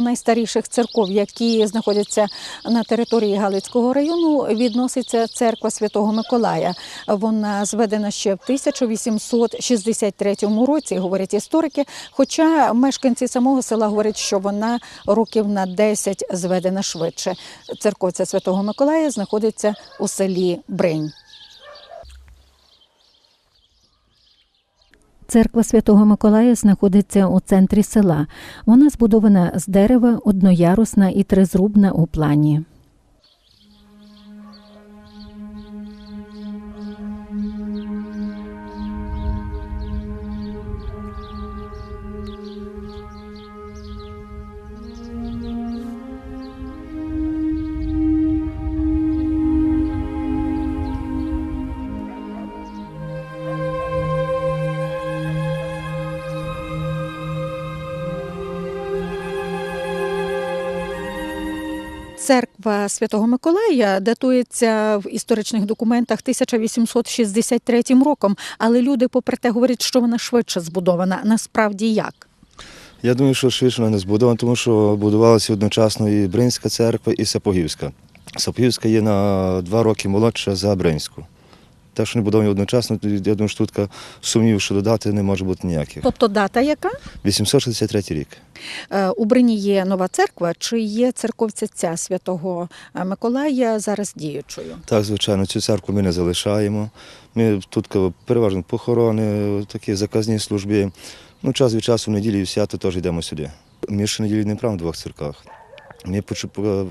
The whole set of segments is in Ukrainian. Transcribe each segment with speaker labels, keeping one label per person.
Speaker 1: найстаріших церков, які знаходяться на території Галицького району, відноситься церква Святого Миколая. Вона зведена ще в 1863 році, говорять історики. Хоча мешканці самого села говорять, що вона років на 10 зведена швидше. Церковця Святого Миколая знаходиться у селі Бринь.
Speaker 2: Церква Святого Миколая знаходиться у центрі села. Вона збудована з дерева, одноярусна і тризрубна у плані.
Speaker 1: Церква Святого Миколая датується в історичних документах 1863 роком, але люди, попри те, говорять, що вона швидше збудована. Насправді як?
Speaker 3: Я думаю, що швидше вона не збудована, тому що будувалася одночасно і Бринська церква, і Сапогівська. Сапогівська є на два роки молодша за Бринську. Те, що не будовані одночасно, я думаю, що тут сумнівів, що додати не може бути ніяких.
Speaker 1: Тобто дата яка?
Speaker 3: 863 рік.
Speaker 1: Е, У Брині є нова церква, чи є церковця ця Святого е, Миколая зараз діючою?
Speaker 3: Так, звичайно, цю церкву ми не залишаємо. Ми тут переважно похорони, такі заказні служби. Ну, час від часу в неділі і в свято теж йдемо сюди. Ми ще неділі не правимо в двох церквах. Ми,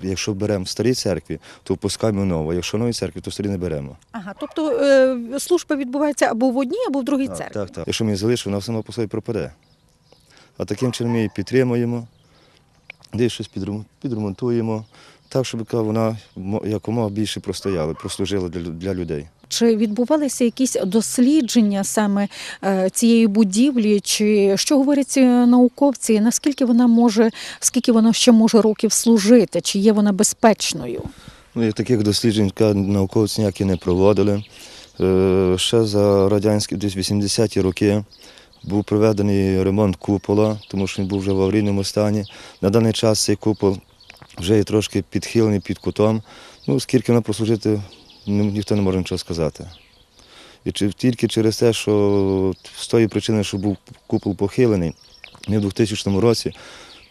Speaker 3: якщо беремо в старій церкві, то впускаємо нову. а Якщо в новій церкві, то старі не беремо.
Speaker 1: Ага, тобто е, служба відбувається або в одній, або в другій
Speaker 3: Так,
Speaker 1: церкві.
Speaker 3: так, так. Якщо ми її залишимо, вона сама по собі пропаде. А таким чином ми її підтримуємо, десь щось підремонтуємо, так, щоб вона якомога більше простояла, прослужила для, для людей.
Speaker 1: Чи відбувалися якісь дослідження саме е, цієї будівлі, чи що говорять науковці? Наскільки вона може, скільки вона ще може років служити? Чи є вона безпечною?
Speaker 3: Ну, таких досліджень науковці ніякі не проводили. Е, Ще за радянські десь 80-ті роки був проведений ремонт купола, тому що він був вже в аварійному стані. На даний час цей купол вже є трошки підхилений під кутом. Ну, скільки вона прослужити, ніхто не може нічого сказати. І чи, тільки через те, що з тої причини, що був купол похилений, ми в 2000 році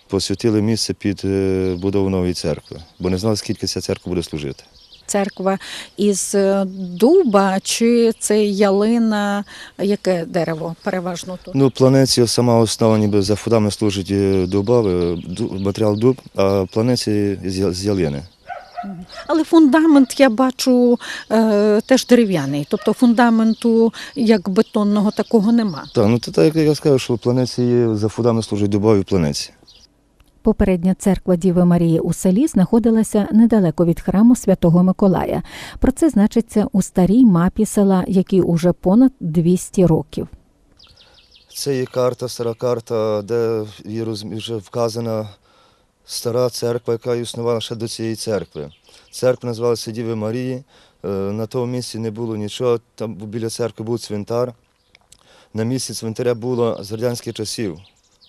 Speaker 3: посвятили місце під е, будову нової церкви, бо не знали, скільки ця церква буде служити.
Speaker 1: Церква із е, дуба, чи це ялина? Яке дерево переважно тут?
Speaker 3: Ну, планеці сама основа ніби за фудами служить е, дубовий, ду- матеріал дуб, а планеці з ялини.
Speaker 1: Але фундамент я бачу е, теж дерев'яний, тобто фундаменту як бетонного такого нема.
Speaker 3: Так, ну то так як я сказав, що планеці є, за фудами служать дубові планеці.
Speaker 2: Попередня церква Діви Марії у селі знаходилася недалеко від храму Святого Миколая. Про це значиться у старій мапі села, якій уже понад 200 років.
Speaker 3: Це є карта, стара карта, де є вже вказана стара церква, яка існувала ще до цієї церкви. Церква називалася Діви Марії. Е, На тому місці не було нічого. Там біля церкви був цвинтар. На місці цвинтаря було з радянських часів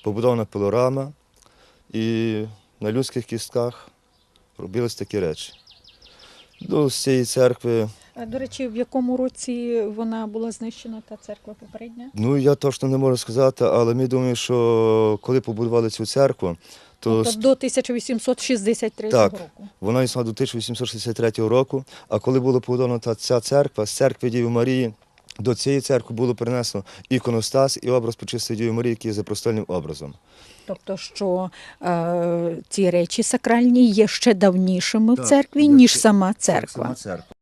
Speaker 3: побудована пилорама, і на людських кістках робились такі речі. З цієї церкви
Speaker 1: До речі, в якому році вона була знищена, та церква попередня?
Speaker 3: Ну, я точно не можу сказати, але ми думаємо, що коли побудували цю церкву, то
Speaker 1: Тобто до 1863
Speaker 3: Так.
Speaker 1: року.
Speaker 3: вона існувала до 1863 року. А коли була побудована та ця церква, з церкви Діви Марії, до цієї церкви було перенесено іконостас і образ Пречистої Діви Марії, який є запростольним образом.
Speaker 1: Тобто, що е, ці речі сакральні є ще давнішими в церкві, ніж сама церква.
Speaker 3: Сама церква.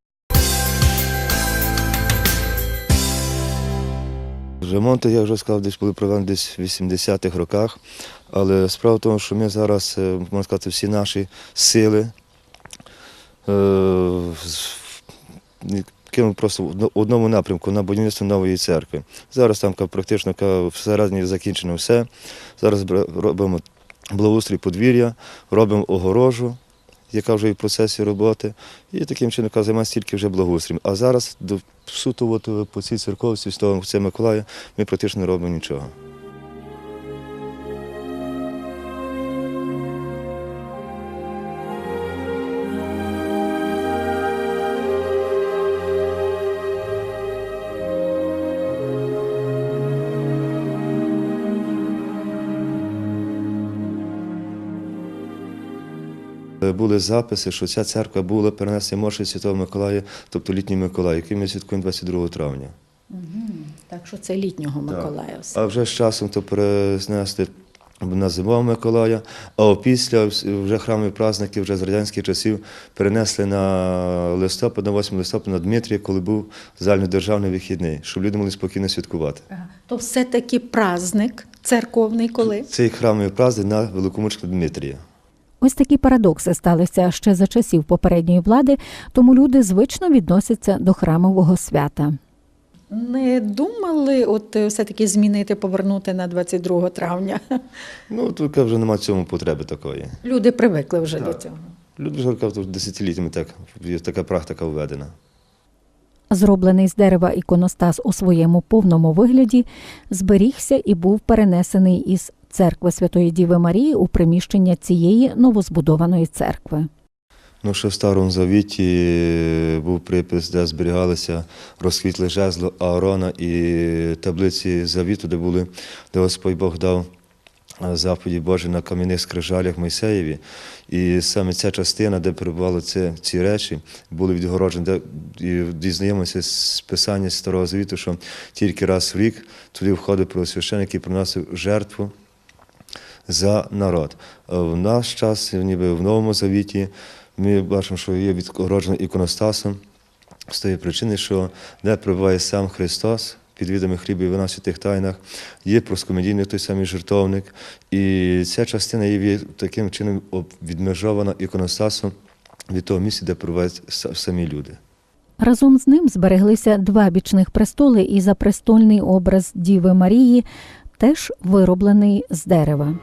Speaker 3: Ремонти, я вже сказав, десь були проведені десь в 80-х роках. Але справа в тому, що ми зараз, е, можна сказати, всі наші сили е, кинули просто в одному напрямку на будівництво нової церкви. Зараз там практично всередині закінчено все. Зараз робимо благоустрій подвір'я, робимо огорожу, яка вже в процесі роботи. І таким чином займається тільки вже благоустрієм. А зараз до, суто е, по цій церковці, з того Миколая, ми практично не робимо нічого. Були записи, що ця церква була перенесена мощі Святого Миколая, тобто літній Миколай, який ми святкуємо 22 травня.
Speaker 4: Так що це літнього Миколая. все.
Speaker 3: А вже з часом то перенесли на зимового Миколая, а опісля вже храмові праздники вже з радянських часів перенесли на листопад, на 8 листопада на Дмитрія, коли був загальнодержавний вихідний, щоб люди могли спокійно святкувати.
Speaker 4: Ага. То все-таки праздник церковний коли?
Speaker 3: Цей храмовий праздник на великомучка Дмитрія.
Speaker 1: Ось такі парадокси сталися ще за часів попередньої влади, тому люди звично відносяться до храмового свята.
Speaker 4: Не думали от е, все-таки змінити, повернути на 22 травня.
Speaker 3: Ну, тут вже немає цьому потреби такої.
Speaker 4: Люди привикли вже до цього.
Speaker 3: Люди вже кажуть, десятиліттями так, є така практика введена.
Speaker 1: Зроблений з дерева іконостас у своєму повному вигляді зберігся і був перенесений із церкви Святої Діви Марії у приміщення цієї новозбудованої церкви.
Speaker 3: Ну, ще в Старому Завіті був припис, де зберігалися розквітле жезло Аарона і таблиці завіту, де були, де Господь Бог дав е, заповіді Божі на кам'яних скрижалях Мойсеєві. І саме ця частина, де перебували ці, ці речі, були відгороджені, де і дізнаємося з писання Старого Завіту, що тільки раз в рік туди входив первосвященик, який приносив жертву за народ. В наш час, ніби в Новому Завіті, ми бачимо, що є відгороджено іконостасом з тієї причини, що де перебуває сам Христос, під відами хліба і вина в святих тайнах, є проскомедійний той самий жертовник. І ця частина є таким чином відмежована іконостасом від того місця, де перебувають самі люди.
Speaker 1: Разом з ним збереглися два бічних престоли і запрестольний образ Діви Марії, теж вироблений з дерева.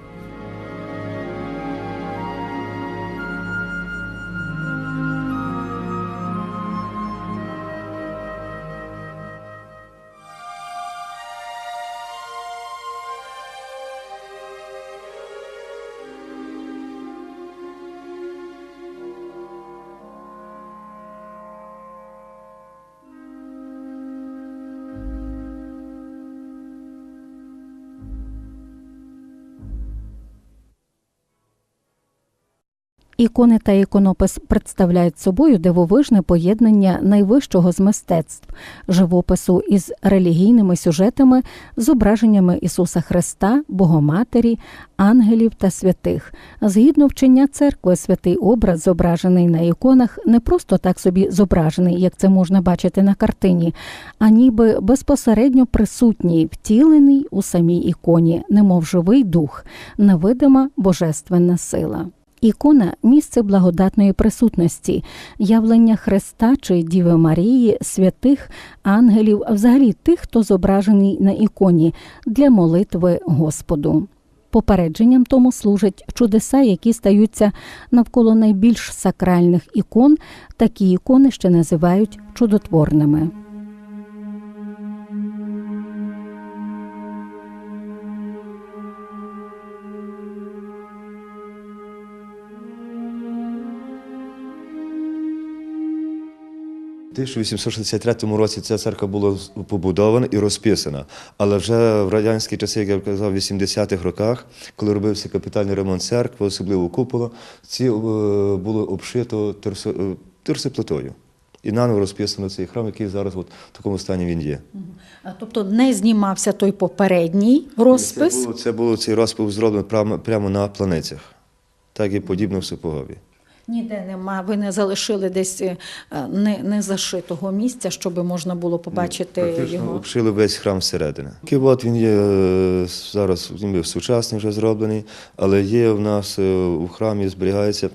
Speaker 1: Ікони та іконопис представляють собою дивовижне поєднання найвищого з мистецтв живопису із релігійними сюжетами, зображеннями Ісуса Христа, Богоматері, ангелів та святих. Згідно вчення церкви, святий образ, зображений на іконах, не просто так собі зображений, як це можна бачити на картині, а ніби безпосередньо присутній, втілений у самій іконі, немов живий дух, невидима божественна сила. Ікона місце благодатної присутності, явлення Христа чи Діви Марії, святих, ангелів, а взагалі тих, хто зображений на іконі для молитви Господу. Попередженням тому служать чудеса, які стаються навколо найбільш сакральних ікон. Такі ікони ще називають чудотворними.
Speaker 3: У 1863 році ця церква була побудована і розписана. Але вже в радянські часи, як я казав, в 80-х роках, коли робився капітальний ремонт церкви, особливо купола, ці е, було обшито е, терсоплитою. І наново розписано цей храм, який зараз от в такому стані він є.
Speaker 4: А, Тобто не знімався той попередній розпис.
Speaker 3: Це було, це було цей розпис зроблений прямо, прямо на планицях, так і подібно в Сапогові.
Speaker 4: Ніде нема. Ви не залишили десь е, не, не зашитого місця, щоб можна було побачити
Speaker 3: Практично
Speaker 4: його.
Speaker 3: обшили весь храм всередини. Кивот він є е, зараз ніби сучасний вже зроблений, але є в нас е, у храмі зберігається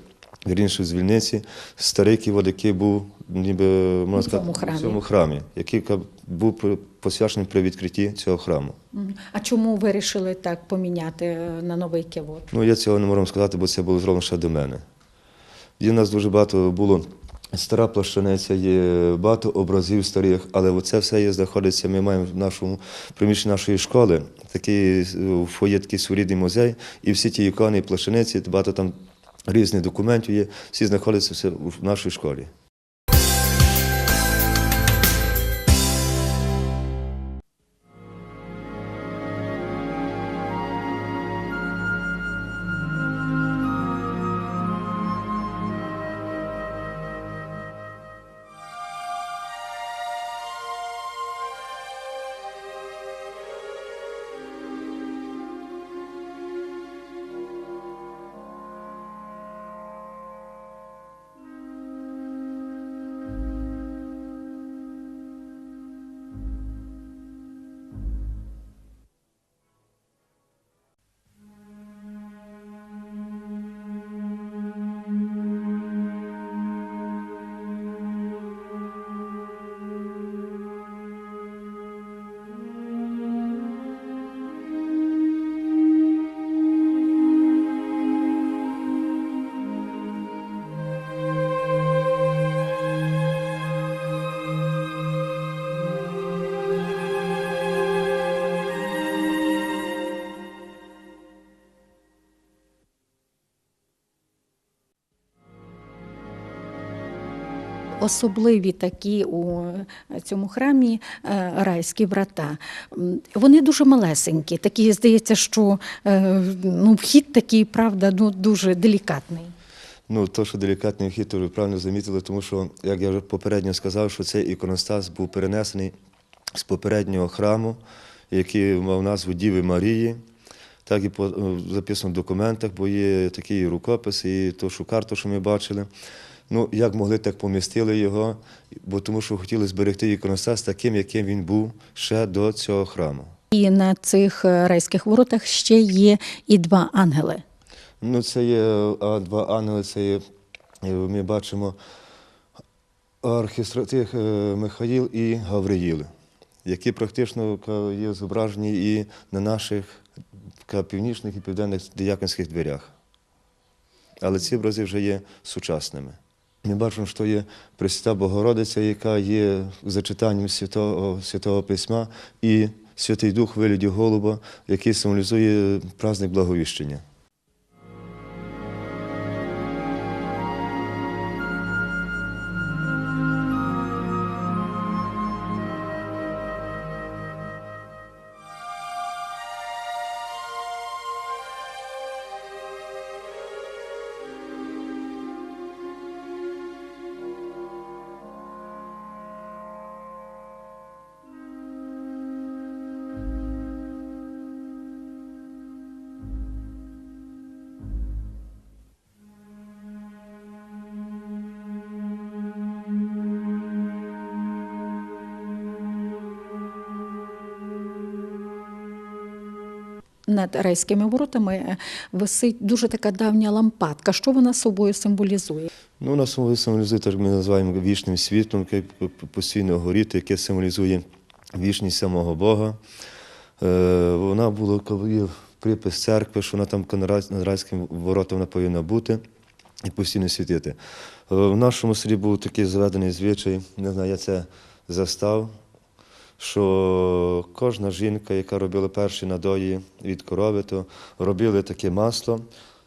Speaker 3: вірніше в звільниці старий кивот, який був ніби можна сказати,
Speaker 4: цьому храмі.
Speaker 3: в цьому храмі, який був посвячений при відкритті цього храму.
Speaker 4: А чому вирішили так поміняти на новий кивот?
Speaker 3: Ну, я цього не можу сказати, бо це було зроблено ще до мене. Є в нас дуже багато було стара плащаниця, є багато образів старих, але оце все є, знаходиться. Ми маємо в нашому приміщенні нашої школи такий е, сурідний фоє такий своєрідний музей, і всі ті ікони, плащаниці, багато там різних документів є, всі знаходяться в нашій школі.
Speaker 1: Особливі такі у цьому храмі е, райські врата. Вони дуже малесенькі, такі здається, що е, ну, вхід такий, правда, ну, дуже делікатний.
Speaker 3: Ну, то, що делікатний вхід, то ви правильно замітили, тому що, як я вже попередньо сказав, що цей іконостас був перенесений з попереднього храму, який мав назву Діви Марії. Так і е, записано в документах, бо є такий рукопис, і ту що карту, що ми бачили. Ну, як могли, так помістили його, бо тому що хотіли зберегти іконостас таким, яким він був ще до цього храму.
Speaker 1: І на цих е, райських воротах ще є і два ангели.
Speaker 3: Ну, це є а, два ангели, це є, е, ми бачимо архістратих е, Михаїл і Гавриїл, які практично є зображені і на наших північних і південних дияконських дверях. Але ці образи вже є сучасними. Ми бачимо, що є Пресвята Богородиця, яка є зачитанням Святого, Святого Письма, і Святий Дух вигляді голуба, який символізує праздник Благовіщення.
Speaker 1: Над райськими воротами е, висить дуже така давня лампадка. Що вона собою символізує?
Speaker 3: Ну, нас символізує, що ми називаємо вічним світлом, яке постійно горіти, яке символізує вічність самого Бога. Е, вона була, коли припис церкви, що вона там над райським воротом вона повинна бути і постійно світити. Е, в нашому селі був такий заведений звичай, не знаю, я це застав, що кожна жінка, яка робила перші надої від корови, то робили таке масло,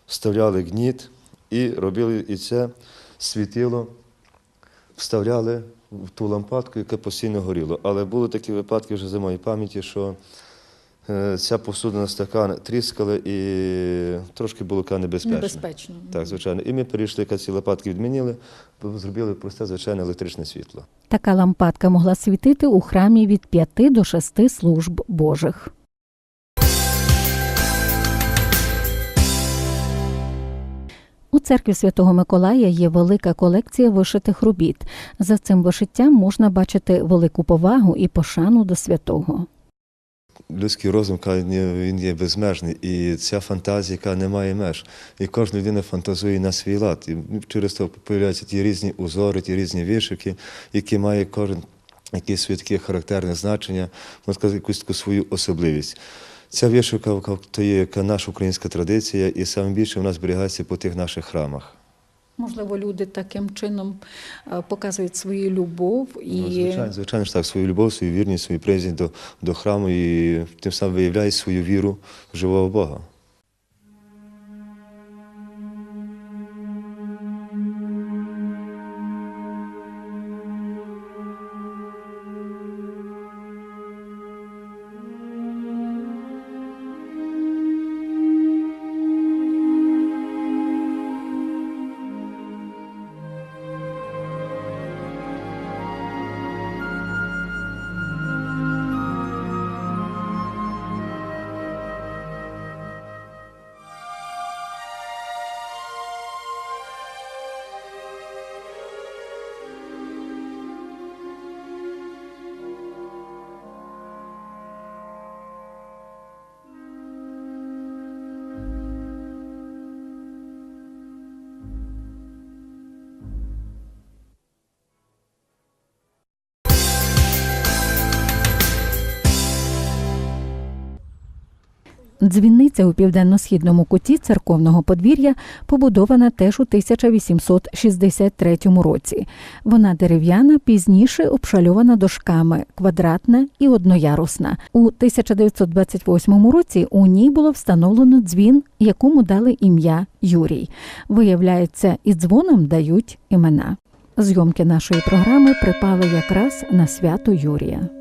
Speaker 3: вставляли гніт і робили і це світило, вставляли в ту лампадку, яка постійно горіло. Але були такі випадки вже за моєї пам'яті, що ця посудина стакан тріскали і трошки було ка небезпечно.
Speaker 1: Небезпечно.
Speaker 3: Так, звичайно. І ми перейшли, яка ці лопатки відмінили, зробили просте звичайне електричне світло.
Speaker 2: Така лампадка могла світити у храмі від 5 до 6 служб Божих. У церкві Святого Миколая є велика колекція вишитих робіт. За цим вишиттям можна бачити велику повагу і пошану до святого.
Speaker 3: Людський розум він є безмежний, і ця фантазія, не має меж. І кожна людина фантазує на свій лад. І через то появляються ті різні узори, ті різні вишивки, які має кожен якесь своє таке характерне значення, можна сказати, якусь таку свою особливість. Ця вишивка то є яка наша українська традиція, і саме більше вона зберігається по тих наших храмах.
Speaker 1: Можливо, люди таким чином е, показують свою любов і
Speaker 3: Ну, звичайно, звичайно ж так, свою любов, свою вірність, свою приязнь до, до храму і тим самим виявляють свою віру в живого Бога.
Speaker 2: Дзвіниця у південно-східному куті церковного подвір'я побудована теж у 1863 році. Вона дерев'яна, пізніше обшальована дошками, квадратна і одноярусна. У 1928 році у ній було встановлено дзвін, якому дали ім'я Юрій. Виявляється, і дзвоном дають імена.
Speaker 1: Зйомки нашої програми припали якраз на свято Юрія.